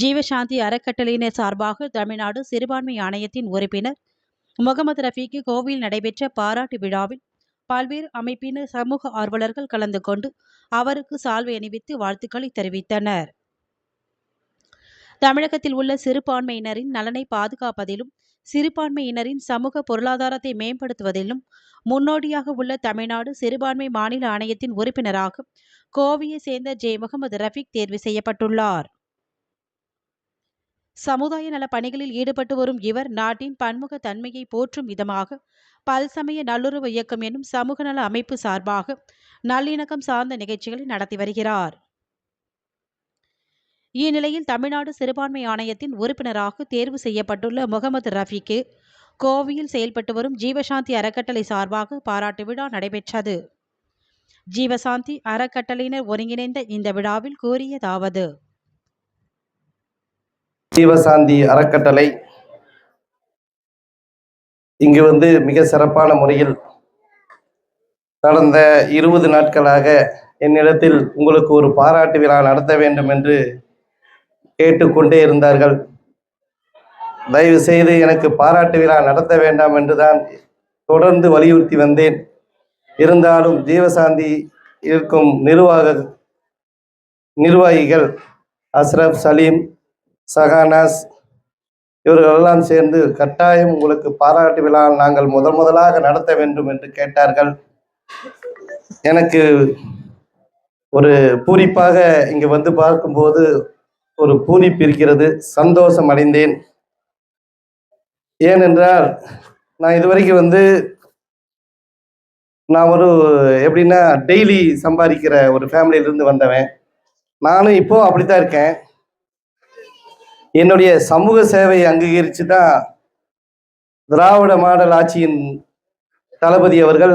ஜீவசாந்தி அறக்கட்டளையினர் சார்பாக தமிழ்நாடு சிறுபான்மை ஆணையத்தின் உறுப்பினர் முகமது ரஃபீக்கு கோவையில் நடைபெற்ற பாராட்டு விழாவில் பல்வேறு அமைப்பினர் சமூக ஆர்வலர்கள் கலந்து கொண்டு அவருக்கு சால்வை அணிவித்து வாழ்த்துக்களை தெரிவித்தனர். தமிழகத்தில் உள்ள சிறுபான்மையினரின் நலனை பாதுகாப்பதிலும் சிறுபான்மையினரின் சமூக பொருளாதாரத்தை மேம்படுத்துவதிலும் முன்னோடியாக உள்ள தமிழ்நாடு சிறுபான்மை மாநில ஆணையத்தின் உறுப்பினராக கோவையை சேர்ந்த ஜே. முகமது ரஃபீக் தேர்வு செய்யப்பட்டுள்ளார். சமுதாய நல பணிகளில் ஈடுபட்டு வரும் இவர் நாட்டின் பன்முக தன்மையை போற்றும் விதமாக பல்சமய நல்லுறவு இயக்கம் எனும் சமூக நல அமைப்பு சார்பாக நல்லிணக்கம் சார்ந்த நிகழ்ச்சிகளை நடத்தி வருகிறார். இந்நிலையில் தமிழ்நாடு சிறுபான்மை ஆணையத்தின் உறுப்பினராக தேர்வு செய்யப்பட்டுள்ள முகமது ரஃபிக்கு கோவையில் செயல்பட்டு வரும் ஜீவசாந்தி அறக்கட்டளை சார்பாக பாராட்டு விழா நடைபெற்றது. ஜீவசாந்தி அறக்கட்டளையினர் ஒருங்கிணைந்த இந்த விழாவில் கூறியதாவது ஜீவசாந்தி அறக்கட்டளை இங்கு வந்து மிக சிறப்பான முறையில் கடந்த இருபது நாட்களாக என்னிடத்தில் உங்களுக்கு ஒரு பாராட்டு விழா நடத்த வேண்டும் என்று கேட்டுக்கொண்டே இருந்தார்கள். தயவு செய்து எனக்கு பாராட்டு விழா நடத்த வேண்டாம் என்றுதான் தொடர்ந்து வலியுறுத்தி வந்தேன். இருந்தாலும் ஜீவசாந்தி இருக்கும் நிர்வாக நிர்வாகிகள் அஸ்ரப் சலீம் சகானாஸ் இவர்களெல்லாம் சேர்ந்து கட்டாயம் உங்களுக்கு பாராட்டு விழா நாங்கள் முதல் முதலாக நடத்த வேண்டும் என்று கேட்டார்கள். எனக்கு ஒரு பூரிப்பாக இங்கு வந்து பார்க்கும்போது ஒரு பூரிப்பு இருக்கிறது. சந்தோஷம் அடைந்தேன். ஏனென்றால் நான் இதுவரைக்கும் வந்து நான் ஒரு எப்படின்னா டெய்லி சம்பாதிக்கிற ஒரு ஃபேமிலியிலிருந்து வந்தவன். நானும் இப்போ அப்படித்தான் இருக்கேன். என்னுடைய சமூக சேவையை அங்கீகரித்து தான் திராவிட மாடல் ஆட்சியின் தளபதி அவர்கள்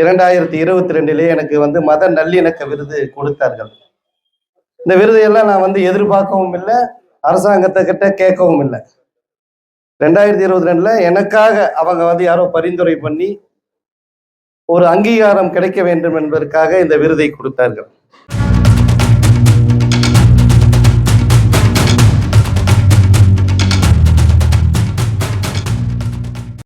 இரண்டாயிரத்தி இருபத்தி ரெண்டிலே எனக்கு வந்து மத நல்லிணக்க விருது கொடுத்தார்கள். இந்த விருதையெல்லாம் நான் வந்து எதிர்பார்க்கவும் இல்லை அரசாங்கத்தை கிட்ட கேட்கவும் இல்லை. ரெண்டாயிரத்தி இருபத்தி ரெண்டுல எனக்காக அவங்க வந்து யாரோ பரிந்துரை பண்ணி ஒரு அங்கீகாரம் கிடைக்க வேண்டும் என்பதற்காக இந்த விருதை கொடுத்தார்கள்.